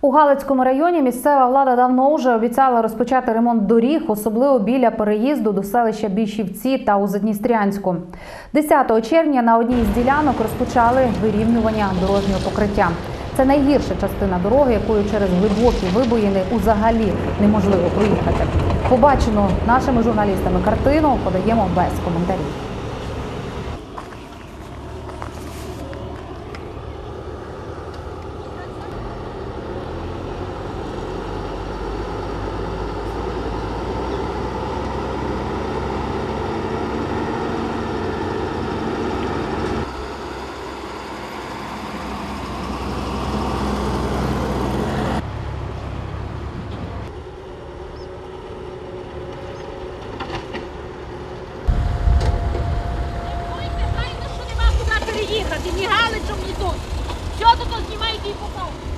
У Галицькому районі місцева влада давно вже обіцяла розпочати ремонт доріг, особливо біля переїзду до селища Більшівці та у Задністрянську. 10 червня на одній із ділянок розпочали вирівнювання дорожнього покриття. Це найгірша частина дороги, якою через глибокі вибоїни взагалі неможливо проїхати. Побачену нашими журналістами картину подаємо без коментарів. ти не галичом не тут. Що тут знімаєте і показуєте?